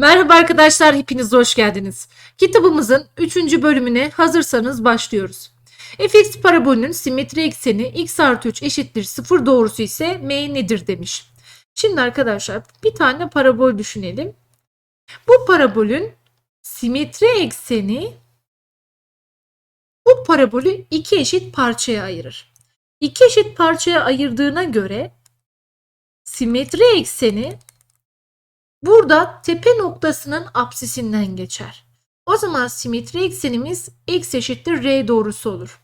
Merhaba arkadaşlar, hepiniz hoş geldiniz. Kitabımızın 3. bölümüne hazırsanız başlıyoruz. fx parabolünün simetri ekseni x artı 3 eşittir 0 doğrusu ise m nedir demiş. Şimdi arkadaşlar bir tane parabol düşünelim. Bu parabolün simetri ekseni bu parabolü iki eşit parçaya ayırır. İki eşit parçaya ayırdığına göre simetri ekseni Burada tepe noktasının apsisinden geçer. O zaman simetri eksenimiz x eşittir r doğrusu olur.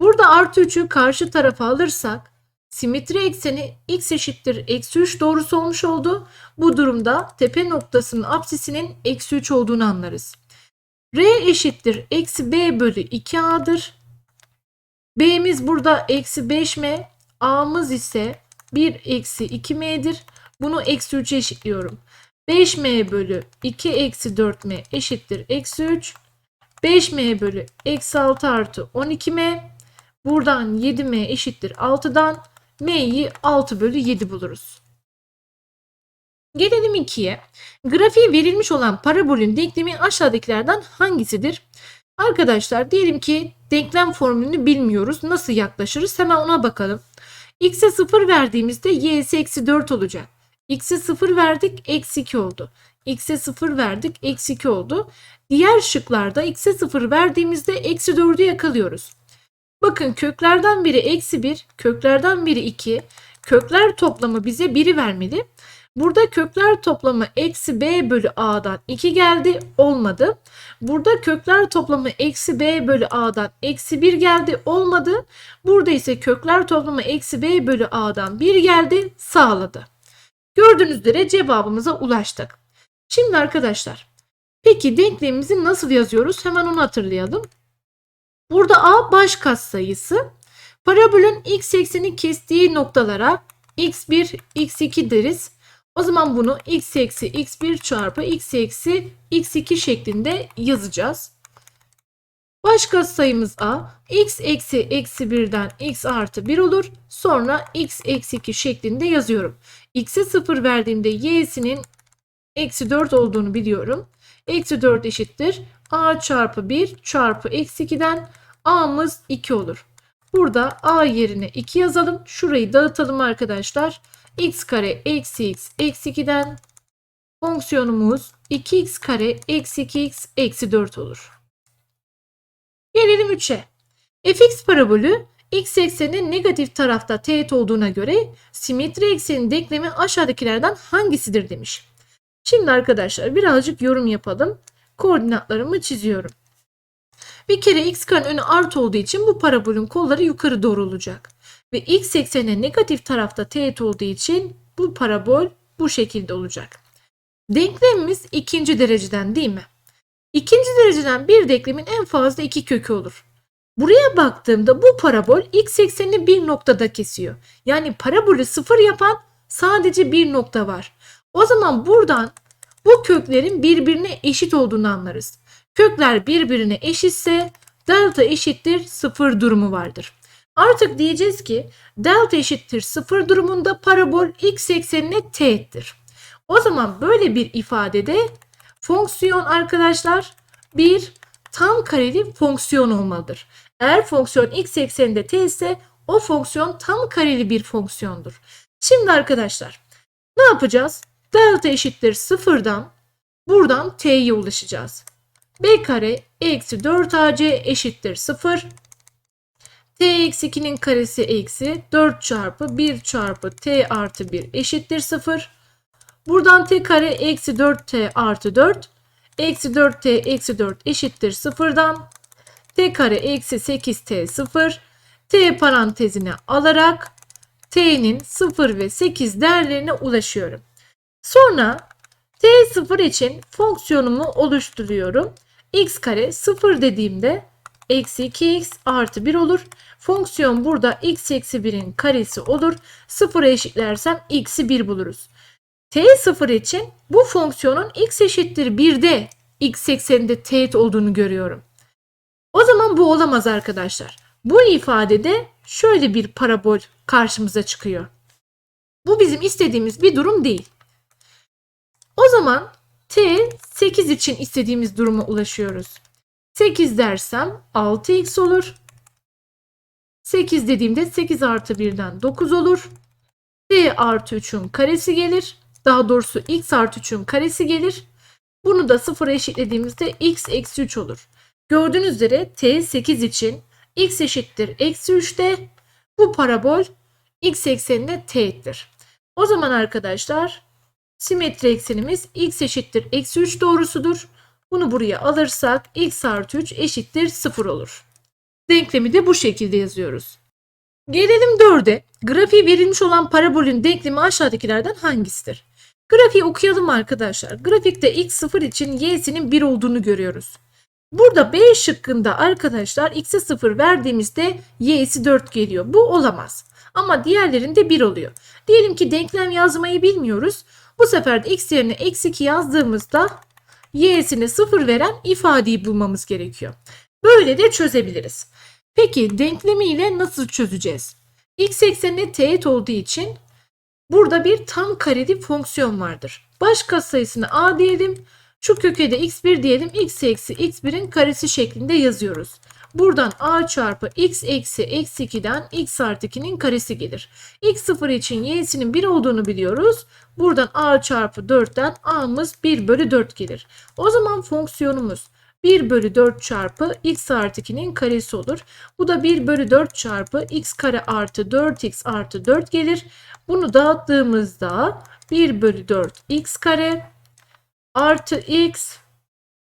Burada artı 3'ü karşı tarafa alırsak simetri ekseni x eşittir eksi 3 doğrusu olmuş oldu. Bu durumda tepe noktasının apsisinin eksi 3 olduğunu anlarız. r eşittir eksi b bölü 2a'dır. b'miz burada eksi 5m, a'mız ise 1 eksi 2m'dir. Bunu eksi 3'e eşitliyorum. 5m bölü 2 eksi 4m eşittir eksi 3. 5m bölü eksi 6 artı 12m. Buradan 7m eşittir 6'dan m'yi 6 bölü 7 buluruz. Gelelim 2'ye. Grafiği verilmiş olan parabolün denklemi aşağıdakilerden hangisidir? Arkadaşlar diyelim ki denklem formülünü bilmiyoruz. Nasıl yaklaşırız? Hemen ona bakalım. x'e 0 verdiğimizde y'si eksi 4 olacak. X'e 0 verdik eksi 2 oldu. X'e 0 verdik eksi 2 oldu. Diğer şıklarda x'e 0 verdiğimizde eksi 4'ü yakalıyoruz. Bakın köklerden biri eksi 1, köklerden biri 2. Kökler toplamı bize 1'i vermeli. Burada kökler toplamı eksi b bölü a'dan 2 geldi olmadı. Burada kökler toplamı eksi b bölü a'dan eksi 1 geldi olmadı. Burada ise kökler toplamı eksi b bölü a'dan 1 geldi sağladı. Gördüğünüz üzere cevabımıza ulaştık. Şimdi arkadaşlar peki denklemimizi nasıl yazıyoruz? Hemen onu hatırlayalım. Burada a baş katsayısı. Parabolün x ekseni kestiği noktalara x1, x2 deriz. O zaman bunu x eksi x1 çarpı x eksi x2 şeklinde yazacağız. Baş katsayımız a. x eksi eksi 1'den x artı 1 olur. Sonra x eksi 2 şeklinde yazıyorum. x'e 0 verdiğimde y'sinin eksi 4 olduğunu biliyorum. Eksi 4 eşittir. a çarpı 1 çarpı eksi 2'den a'mız 2 olur. Burada a yerine 2 yazalım. Şurayı dağıtalım arkadaşlar. x kare eksi x eksi 2'den fonksiyonumuz 2x kare eksi 2x eksi 4 olur. Gelelim 3'e. fx parabolü x ekseninin negatif tarafta teğet olduğuna göre simetri eksenin denklemi aşağıdakilerden hangisidir demiş. Şimdi arkadaşlar birazcık yorum yapalım. Koordinatlarımı çiziyorum. Bir kere x karenin önü artı olduğu için bu parabolün kolları yukarı doğru olacak. Ve x eksenine negatif tarafta teğet olduğu için bu parabol bu şekilde olacak. Denklemimiz ikinci dereceden değil mi? İkinci dereceden bir denklemin en fazla iki kökü olur. Buraya baktığımda bu parabol x eksenini bir noktada kesiyor. Yani parabolü sıfır yapan sadece bir nokta var. O zaman buradan bu köklerin birbirine eşit olduğunu anlarız. Kökler birbirine eşitse delta eşittir sıfır durumu vardır. Artık diyeceğiz ki delta eşittir sıfır durumunda parabol x eksenine teğettir. O zaman böyle bir ifadede fonksiyon arkadaşlar bir tam kareli fonksiyon olmalıdır. Eğer fonksiyon x ekseninde t ise o fonksiyon tam kareli bir fonksiyondur. Şimdi arkadaşlar ne yapacağız? Delta eşittir sıfırdan buradan t'ye ulaşacağız. b kare eksi 4ac eşittir 0. t eksi 2'nin karesi eksi 4 çarpı 1 çarpı t artı 1 eşittir 0. Buradan t kare eksi 4t artı 4 eksi 4t eksi 4 eşittir 0'dan t kare eksi 8t 0 t parantezine alarak t'nin 0 ve 8 değerlerine ulaşıyorum. Sonra t 0 için fonksiyonumu oluşturuyorum. x kare 0 dediğimde eksi 2x artı 1 olur. Fonksiyon burada x eksi 1'in karesi olur. 0'a eşitlersem x'i 1 buluruz. T0 için bu fonksiyonun x eşittir 1'de x ekseninde teğet olduğunu görüyorum. O zaman bu olamaz arkadaşlar. Bu ifadede şöyle bir parabol karşımıza çıkıyor. Bu bizim istediğimiz bir durum değil. O zaman T 8 için istediğimiz duruma ulaşıyoruz. 8 dersem 6x olur. 8 dediğimde 8 artı 1'den 9 olur. T artı 3'ün karesi gelir. Daha doğrusu x artı 3'ün karesi gelir. Bunu da sıfıra eşitlediğimizde x eksi 3 olur. Gördüğünüz üzere t 8 için x eşittir eksi 3'te bu parabol x ekseninde teğettir. O zaman arkadaşlar simetri eksenimiz x eşittir eksi 3 doğrusudur. Bunu buraya alırsak x artı 3 eşittir 0 olur. Denklemi de bu şekilde yazıyoruz. Gelelim 4'e. Grafiği verilmiş olan parabolün denklemi aşağıdakilerden hangisidir? Grafiği okuyalım arkadaşlar. Grafikte x 0 için y'sinin 1 olduğunu görüyoruz. Burada B şıkkında arkadaşlar x'e 0 verdiğimizde y'si 4 geliyor. Bu olamaz. Ama diğerlerinde 1 oluyor. Diyelim ki denklem yazmayı bilmiyoruz. Bu sefer de x yerine eksi 2 yazdığımızda y'sine 0 veren ifadeyi bulmamız gerekiyor. Böyle de çözebiliriz. Peki denklemiyle nasıl çözeceğiz? x eksenine teğet olduğu için burada bir tam kareli fonksiyon vardır. Baş katsayısını a diyelim. Şu köke de x1 diyelim. x eksi x1'in karesi şeklinde yazıyoruz. Buradan a çarpı x eksi eksi 2'den x artı 2'nin karesi gelir. x0 için y'sinin 1 olduğunu biliyoruz. Buradan a çarpı 4'ten a'mız 1 bölü 4 gelir. O zaman fonksiyonumuz 1 bölü 4 çarpı x artı 2'nin karesi olur. Bu da 1 bölü 4 çarpı x kare artı 4x artı 4 gelir. Bunu dağıttığımızda 1 bölü 4 x kare artı x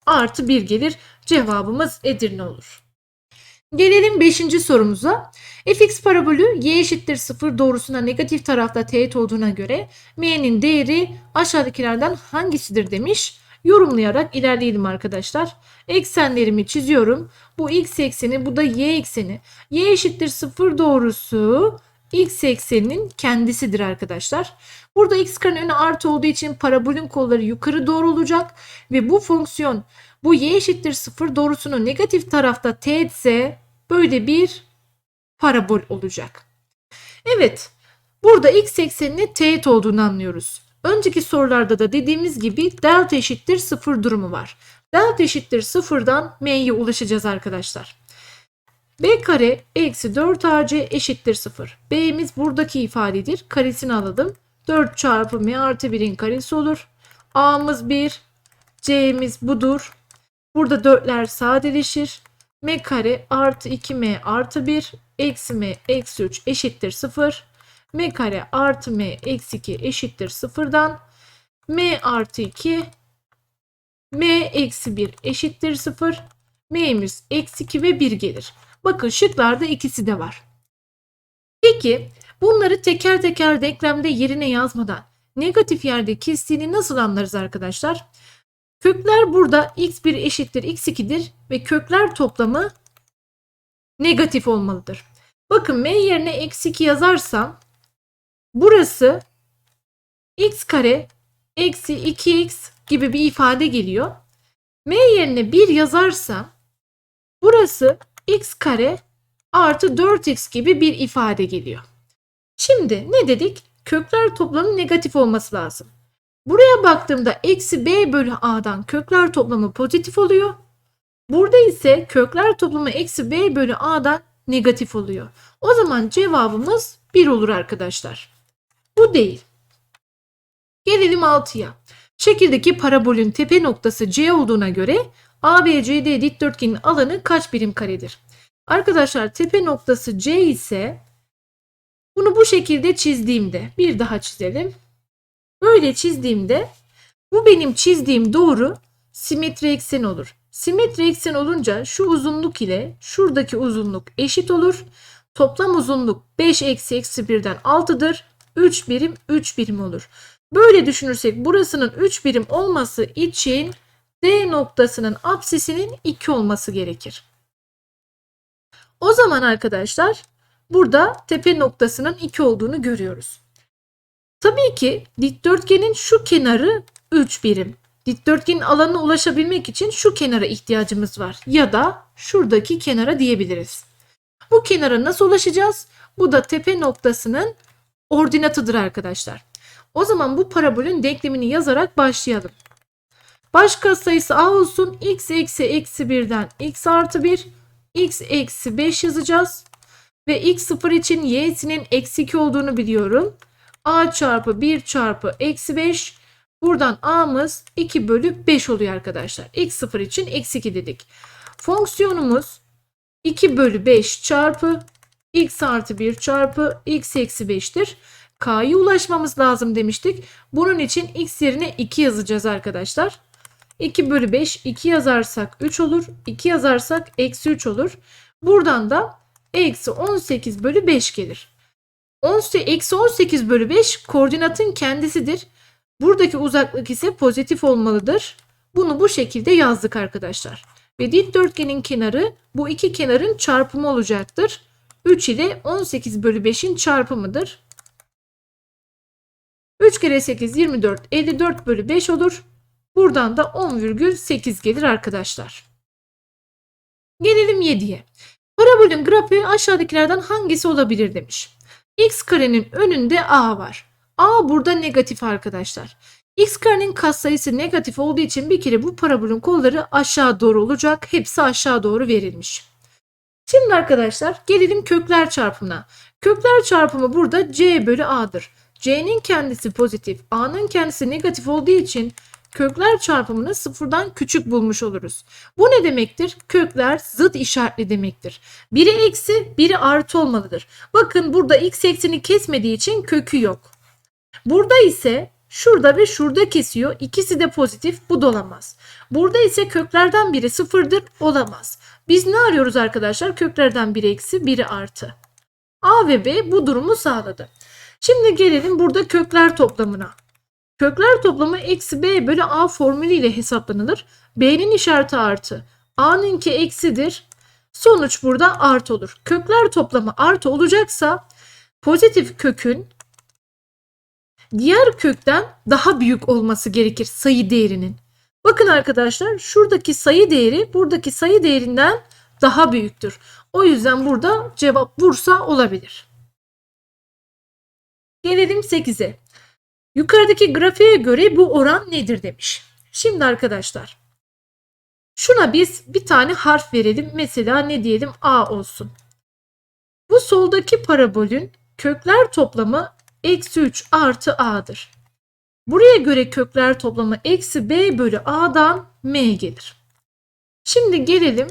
artı 1 gelir. Cevabımız Edirne olur. Gelelim 5. sorumuza. fx parabolü y eşittir 0 doğrusuna negatif tarafta teğet olduğuna göre m'nin değeri aşağıdakilerden hangisidir demiş. Yorumlayarak ilerleyelim arkadaşlar. Eksenlerimi çiziyorum. Bu x ekseni bu da y ekseni. y eşittir 0 doğrusu x ekseninin kendisidir arkadaşlar. Burada x karenin önü artı olduğu için parabolün kolları yukarı doğru olacak ve bu fonksiyon bu y eşittir 0 doğrusunu negatif tarafta teğetse böyle bir parabol olacak. Evet burada x eksenine teğet olduğunu anlıyoruz. Önceki sorularda da dediğimiz gibi delta eşittir 0 durumu var. Delta eşittir 0'dan m'ye ulaşacağız arkadaşlar. b kare eksi 4ac eşittir 0. b'miz buradaki ifadedir. Karesini alalım. 4 çarpı m artı 1'in karesi olur. a'mız 1. c'miz budur. Burada 4'ler sadeleşir. m kare artı 2m artı 1 eksi m eksi 3 eşittir 0. m kare artı m eksi 2 eşittir 0'dan. m artı 2 m eksi 1 eşittir 0. m'miz eksi 2 ve 1 gelir. Bakın şıklarda ikisi de var. Peki bunları teker teker denklemde yerine yazmadan negatif yerde kestiğini nasıl anlarız arkadaşlar? Kökler burada x1 eşittir x2'dir ve kökler toplamı negatif olmalıdır. Bakın m yerine eksi 2 yazarsam burası x kare eksi 2x gibi bir ifade geliyor. m yerine 1 yazarsam burası x kare artı 4x gibi bir ifade geliyor. Şimdi ne dedik? Kökler toplamı negatif olması lazım. Buraya baktığımda eksi b bölü a'dan kökler toplamı pozitif oluyor. Burada ise kökler toplamı eksi b bölü a'dan negatif oluyor. O zaman cevabımız 1 olur arkadaşlar. Bu değil. Gelelim 6'ya. Şekildeki parabolün tepe noktası C olduğuna göre ABCD dikdörtgenin alanı kaç birim karedir? Arkadaşlar tepe noktası C ise bunu bu şekilde çizdiğimde bir daha çizelim. Böyle çizdiğimde bu benim çizdiğim doğru simetri eksen olur. Simetri eksen olunca şu uzunluk ile şuradaki uzunluk eşit olur. Toplam uzunluk 5 eksi eksi 1'den 6'dır. 3 birim 3 birim olur. Böyle düşünürsek burasının 3 birim olması için D noktasının apsisinin 2 olması gerekir. O zaman arkadaşlar burada tepe noktasının 2 olduğunu görüyoruz. Tabii ki dikdörtgenin şu kenarı 3 birim. Dikdörtgenin alanına ulaşabilmek için şu kenara ihtiyacımız var. Ya da şuradaki kenara diyebiliriz. Bu kenara nasıl ulaşacağız? Bu da tepe noktasının ordinatıdır arkadaşlar. O zaman bu parabolün denklemini yazarak başlayalım. Baş sayısı a olsun. x eksi eksi 1'den x artı 1. x eksi 5 yazacağız. Ve x 0 için y'sinin eksi 2 olduğunu biliyorum. a çarpı 1 çarpı eksi 5. Buradan a'mız 2 bölü 5 oluyor arkadaşlar. x 0 için eksi 2 dedik. Fonksiyonumuz 2 bölü 5 çarpı x artı 1 çarpı x eksi 5'tir. K'ya ulaşmamız lazım demiştik. Bunun için x yerine 2 yazacağız arkadaşlar. 2 bölü 5 2 yazarsak 3 olur. 2 yazarsak eksi 3 olur. Buradan da eksi 18 bölü 5 gelir. 18, eksi 18 bölü 5 koordinatın kendisidir. Buradaki uzaklık ise pozitif olmalıdır. Bunu bu şekilde yazdık arkadaşlar. Ve dikdörtgenin kenarı bu iki kenarın çarpımı olacaktır. 3 ile 18 bölü 5'in çarpımıdır. 3 kere 8 24 54 bölü 5 olur. Buradan da 10,8 gelir arkadaşlar. Gelelim 7'ye. Parabolün grafiği aşağıdakilerden hangisi olabilir demiş. X karenin önünde A var. A burada negatif arkadaşlar. X karenin katsayısı negatif olduğu için bir kere bu parabolün kolları aşağı doğru olacak. Hepsi aşağı doğru verilmiş. Şimdi arkadaşlar gelelim kökler çarpımına. Kökler çarpımı burada C bölü A'dır. C'nin kendisi pozitif, A'nın kendisi negatif olduğu için kökler çarpımını sıfırdan küçük bulmuş oluruz. Bu ne demektir? Kökler zıt işaretli demektir. Biri eksi, biri artı olmalıdır. Bakın burada x ekseni kesmediği için kökü yok. Burada ise şurada ve şurada kesiyor. İkisi de pozitif, bu da olamaz. Burada ise köklerden biri sıfırdır, olamaz. Biz ne arıyoruz arkadaşlar? Köklerden biri eksi, biri artı. A ve B bu durumu sağladı. Şimdi gelelim burada kökler toplamına. Kökler toplamı eksi b bölü a formülüyle hesaplanılır. B'nin işareti artı. A'nınki eksidir. Sonuç burada artı olur. Kökler toplamı artı olacaksa pozitif kökün diğer kökten daha büyük olması gerekir sayı değerinin. Bakın arkadaşlar şuradaki sayı değeri buradaki sayı değerinden daha büyüktür. O yüzden burada cevap Bursa olabilir. Gelelim 8'e. Yukarıdaki grafiğe göre bu oran nedir demiş. Şimdi arkadaşlar şuna biz bir tane harf verelim. Mesela ne diyelim A olsun. Bu soldaki parabolün kökler toplamı eksi 3 artı A'dır. Buraya göre kökler toplamı eksi B bölü A'dan M gelir. Şimdi gelelim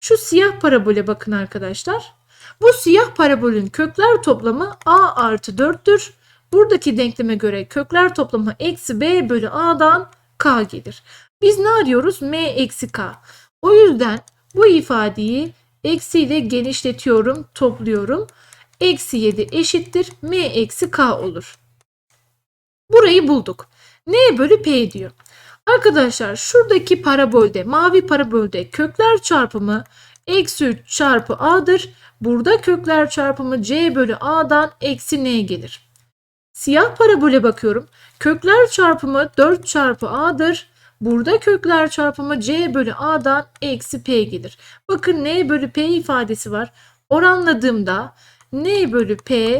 şu siyah parabole bakın arkadaşlar. Bu siyah parabolün kökler toplamı A artı 4'tür. Buradaki denkleme göre kökler toplamı eksi b bölü a'dan k gelir. Biz ne arıyoruz? m eksi k. O yüzden bu ifadeyi eksi ile genişletiyorum, topluyorum. Eksi 7 eşittir m eksi k olur. Burayı bulduk. n bölü p diyor. Arkadaşlar şuradaki parabolde, mavi parabolde kökler çarpımı eksi 3 çarpı a'dır. Burada kökler çarpımı c bölü a'dan eksi n gelir. Siyah parabole bakıyorum. Kökler çarpımı 4 çarpı a'dır. Burada kökler çarpımı c bölü a'dan eksi p gelir. Bakın n bölü p ifadesi var. Oranladığımda n bölü p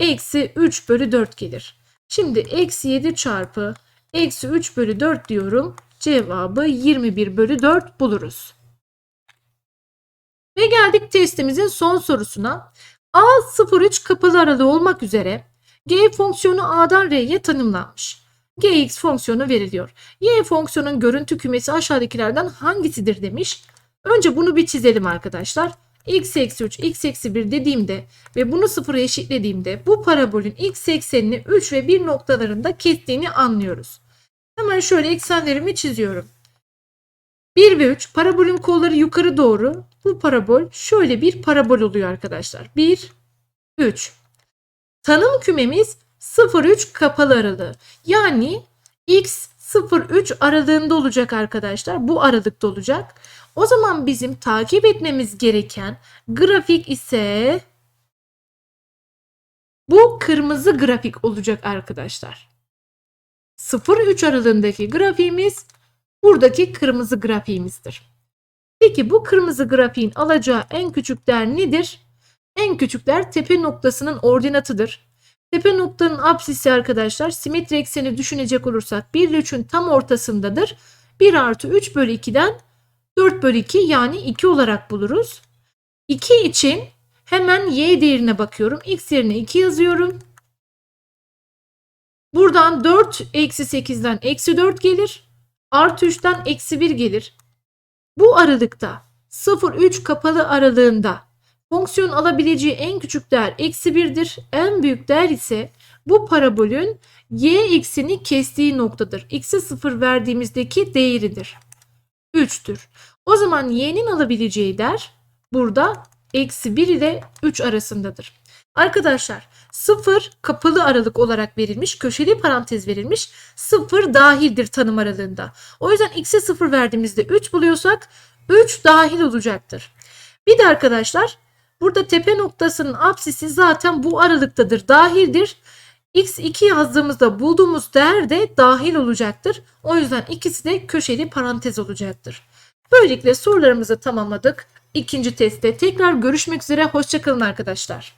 eksi 3 bölü 4 gelir. Şimdi eksi 7 çarpı eksi 3 bölü 4 diyorum. Cevabı 21 bölü 4 buluruz. Ve geldik testimizin son sorusuna. A 0,3 kapalı aralığı olmak üzere G fonksiyonu A'dan R'ye tanımlanmış. Gx fonksiyonu veriliyor. Y fonksiyonun görüntü kümesi aşağıdakilerden hangisidir demiş. Önce bunu bir çizelim arkadaşlar. X eksi 3, x eksi 1 dediğimde ve bunu sıfıra eşitlediğimde bu parabolün x eksenini 3 ve 1 noktalarında kestiğini anlıyoruz. Hemen şöyle eksenlerimi çiziyorum. 1 ve 3 parabolün kolları yukarı doğru. Bu parabol şöyle bir parabol oluyor arkadaşlar. 1, 3. Tanım kümemiz 0-3 kapalı aralığı. Yani x 0-3 aralığında olacak arkadaşlar. Bu aralıkta olacak. O zaman bizim takip etmemiz gereken grafik ise bu kırmızı grafik olacak arkadaşlar. 0-3 aralığındaki grafiğimiz buradaki kırmızı grafiğimizdir. Peki bu kırmızı grafiğin alacağı en küçük değer nedir? En küçükler tepe noktasının ordinatıdır. Tepe noktanın apsisi arkadaşlar simetri ekseni düşünecek olursak 1 ile 3'ün tam ortasındadır. 1 artı 3 bölü 2'den 4 bölü 2 yani 2 olarak buluruz. 2 için hemen y değerine bakıyorum. x yerine 2 yazıyorum. Buradan 4 eksi 8'den eksi 4 gelir. Artı 3'ten eksi 1 gelir. Bu aralıkta 0-3 kapalı aralığında fonksiyon alabileceği en küçük değer eksi 1'dir. En büyük değer ise bu parabolün y ekseni kestiği noktadır. X'e 0 verdiğimizdeki değeridir. 3'tür. O zaman y'nin alabileceği değer burada eksi 1 ile 3 arasındadır. Arkadaşlar 0 kapalı aralık olarak verilmiş, köşeli parantez verilmiş, 0 dahildir tanım aralığında. O yüzden x'e 0 verdiğimizde 3 buluyorsak 3 dahil olacaktır. Bir de arkadaşlar burada tepe noktasının apsisi zaten bu aralıktadır, dahildir. X2 yazdığımızda bulduğumuz değer de dahil olacaktır. O yüzden ikisi de köşeli parantez olacaktır. Böylelikle sorularımızı tamamladık. İkinci testte tekrar görüşmek üzere. Hoşçakalın arkadaşlar.